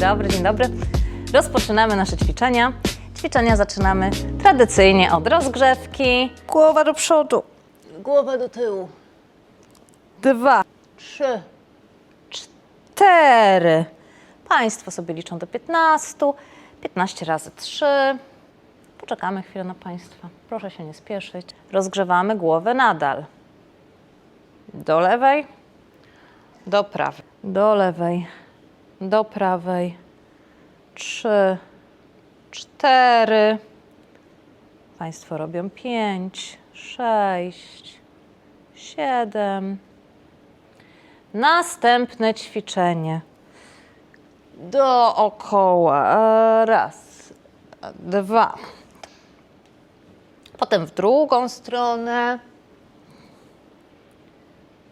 dobry, dzień dobry. Rozpoczynamy nasze ćwiczenia. Ćwiczenia zaczynamy tradycyjnie od rozgrzewki. Głowa do przodu. Głowa do tyłu. Dwa, Trzy. cztery, Państwo sobie liczą do 15. 15 razy 3. Poczekamy chwilę na Państwa. Proszę się nie spieszyć. Rozgrzewamy głowę nadal. Do lewej, do prawej, do lewej, do prawej. Trzy, cztery. Państwo robią pięć, sześć, siedem. Następne ćwiczenie dookoła. Raz, dwa. Potem w drugą stronę.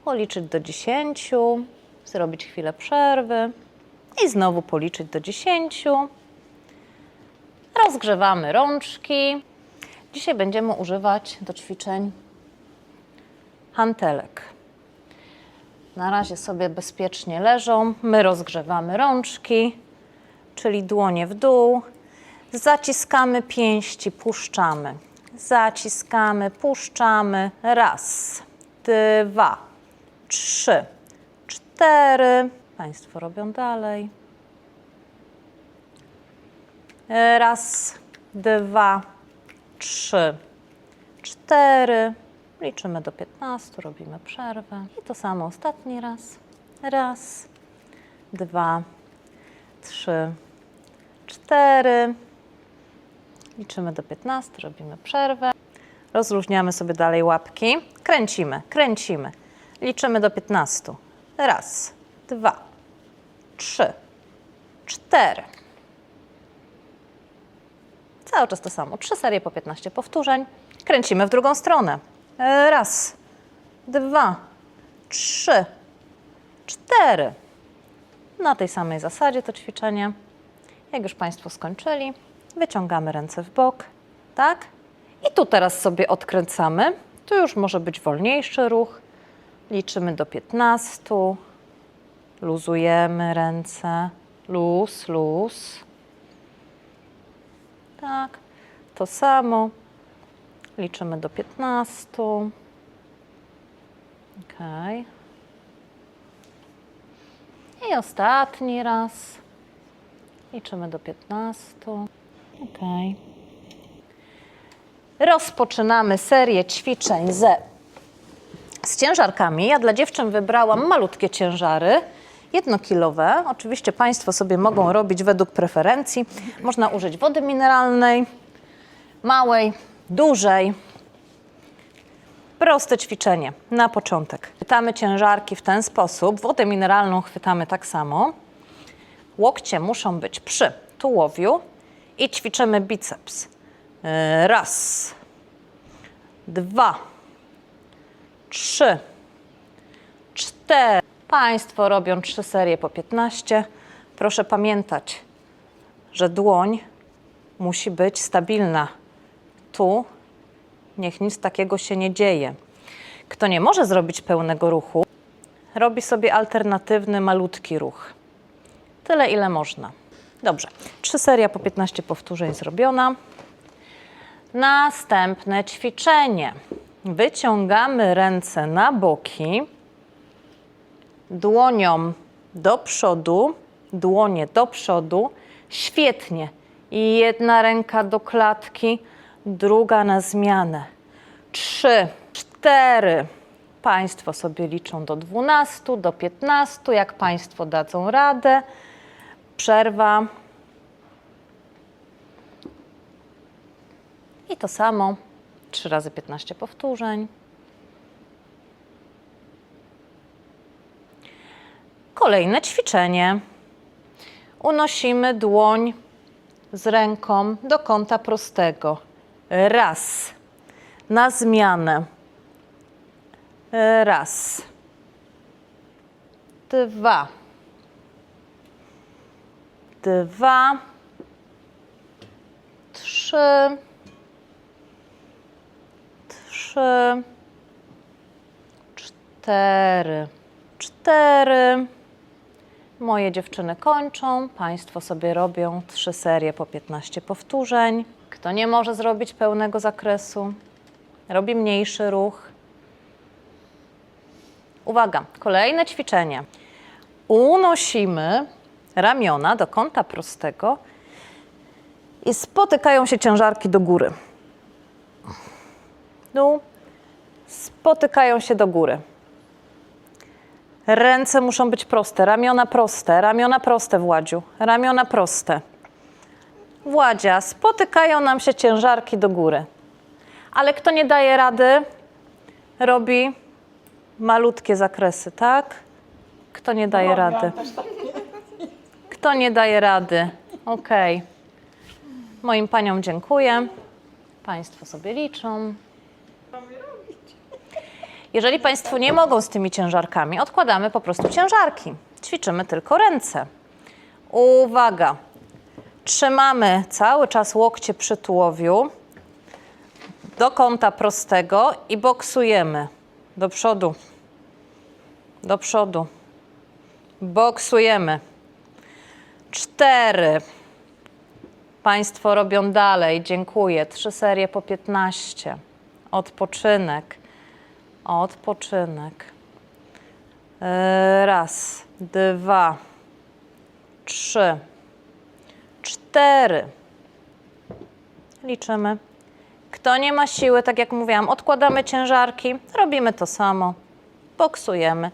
Policzyć do dziesięciu. Zrobić chwilę przerwy. I znowu policzyć do dziesięciu. Rozgrzewamy rączki. Dzisiaj będziemy używać do ćwiczeń hantelek. Na razie sobie bezpiecznie leżą. My rozgrzewamy rączki, czyli dłonie w dół. Zaciskamy pięści, puszczamy. Zaciskamy, puszczamy. Raz, dwa, trzy, cztery. Państwo robią dalej. Raz, dwa, trzy, cztery. Liczymy do 15, robimy przerwę. I to samo ostatni raz. Raz, dwa, trzy, cztery. Liczymy do 15, robimy przerwę. Rozluźniamy sobie dalej łapki. Kręcimy, kręcimy. Liczymy do 15. Raz, dwa, trzy, cztery. Cały czas to samo. Trzy serie po 15 powtórzeń. Kręcimy w drugą stronę. Raz, dwa, trzy, cztery. Na tej samej zasadzie to ćwiczenie. Jak już Państwo skończyli, wyciągamy ręce w bok, tak? I tu teraz sobie odkręcamy. Tu już może być wolniejszy ruch. Liczymy do 15. Luzujemy ręce. Luz, luz. Tak, to samo. Liczymy do 15. Ok. I ostatni raz. Liczymy do 15. Ok. Rozpoczynamy serię ćwiczeń ze, z ciężarkami. Ja dla dziewczyn wybrałam malutkie ciężary. Jednokilowe. Oczywiście Państwo sobie mogą robić według preferencji. Można użyć wody mineralnej, małej, dużej. Proste ćwiczenie na początek. Chwytamy ciężarki w ten sposób. Wodę mineralną chwytamy tak samo. Łokcie muszą być przy tułowiu i ćwiczymy biceps. Yy, Raz, dwa, trzy, cztery. Państwo robią trzy serie po 15. Proszę pamiętać, że dłoń musi być stabilna. Tu niech nic takiego się nie dzieje. Kto nie może zrobić pełnego ruchu, robi sobie alternatywny, malutki ruch. Tyle, ile można. Dobrze, trzy seria po 15 powtórzeń zrobiona. Następne ćwiczenie. Wyciągamy ręce na boki, dłonią do przodu, dłonie do przodu. Świetnie. I jedna ręka do klatki, druga na zmianę. Trzy, cztery. Państwo sobie liczą do 12, do 15, jak Państwo dadzą radę. Przerwa. I to samo. 3 razy 15 powtórzeń. Kolejne ćwiczenie. Unosimy dłoń z ręką do kąta prostego. Raz. Na zmianę. Raz. Dwa. Dwa. Trzy. Trzy. Cztery. Cztery. Moje dziewczyny kończą, Państwo sobie robią trzy serie po 15 powtórzeń. Kto nie może zrobić pełnego zakresu, robi mniejszy ruch. Uwaga, kolejne ćwiczenie. Unosimy ramiona do kąta prostego i spotykają się ciężarki do góry. Dół, spotykają się do góry. Ręce muszą być proste, ramiona proste, ramiona proste, Władziu, ramiona proste. Władzia, spotykają nam się ciężarki do góry. Ale kto nie daje rady, robi malutkie zakresy, tak? Kto nie daje rady? Kto nie daje rady? Okej. Moim paniom dziękuję. Państwo sobie liczą. Jeżeli Państwo nie mogą z tymi ciężarkami, odkładamy po prostu ciężarki. Ćwiczymy tylko ręce. Uwaga! Trzymamy cały czas łokcie przy tułowiu do kąta prostego i boksujemy do przodu. Do przodu. Boksujemy. Cztery. Państwo robią dalej. Dziękuję. Trzy serie po 15. Odpoczynek. Odpoczynek. Yy, Raz, dwa, trzy, cztery. Liczymy. Kto nie ma siły, tak jak mówiłam, odkładamy ciężarki, robimy to samo. Boksujemy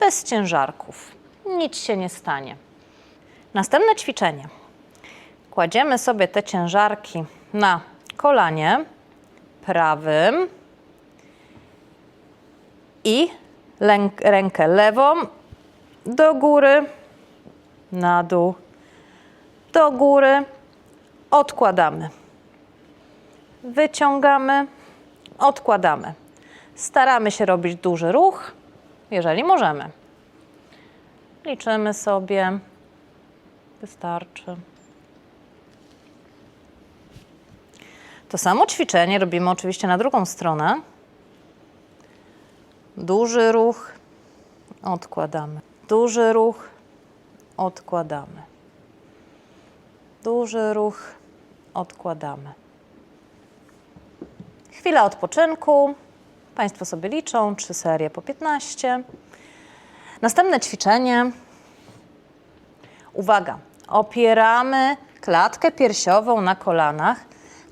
bez ciężarków. Nic się nie stanie. Następne ćwiczenie. Kładziemy sobie te ciężarki na kolanie prawym i rękę lewą do góry, na dół, do góry, odkładamy. Wyciągamy, odkładamy. Staramy się robić duży ruch, jeżeli możemy. Liczymy sobie. Wystarczy. To samo ćwiczenie robimy oczywiście na drugą stronę. Duży ruch, odkładamy. Duży ruch, odkładamy. Duży ruch, odkładamy. Chwila odpoczynku. Państwo sobie liczą, trzy serie po 15. Następne ćwiczenie. Uwaga, opieramy klatkę piersiową na kolanach,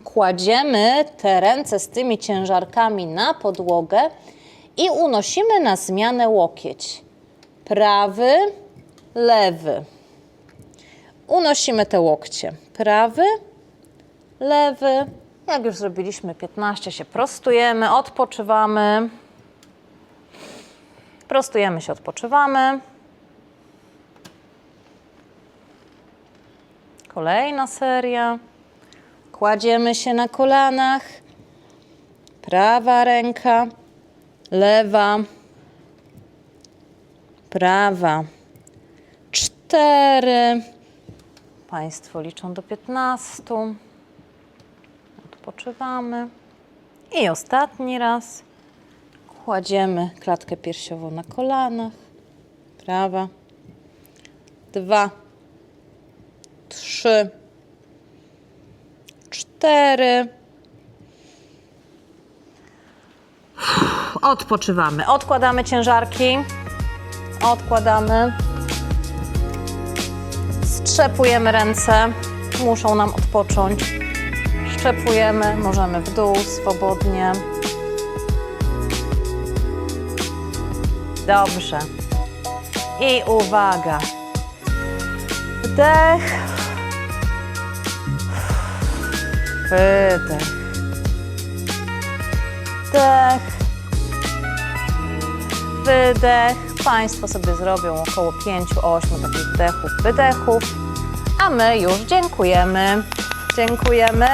kładziemy te ręce z tymi ciężarkami na podłogę i unosimy na zmianę łokieć. Prawy, lewy. Unosimy te łokcie. Prawy, lewy. Jak już zrobiliśmy 15, się prostujemy, odpoczywamy. Prostujemy się, odpoczywamy. Kolejna seria. Kładziemy się na kolanach. Prawa ręka, lewa, prawa. Cztery. Państwo liczą do 15. Odpoczywamy. I ostatni raz. Kładziemy klatkę piersiową na kolanach. Prawa. Dwa. Trzy. Cztery. Odpoczywamy. Odkładamy ciężarki. Odkładamy. Strzepujemy ręce. Muszą nam odpocząć. Szczepujemy. Możemy w dół swobodnie. Dobrze. I uwaga. Wdech. Wydech. Wdech. Wydech. Państwo sobie zrobią około 5-8 takich wdechów, wydechów. A my już dziękujemy. Dziękujemy.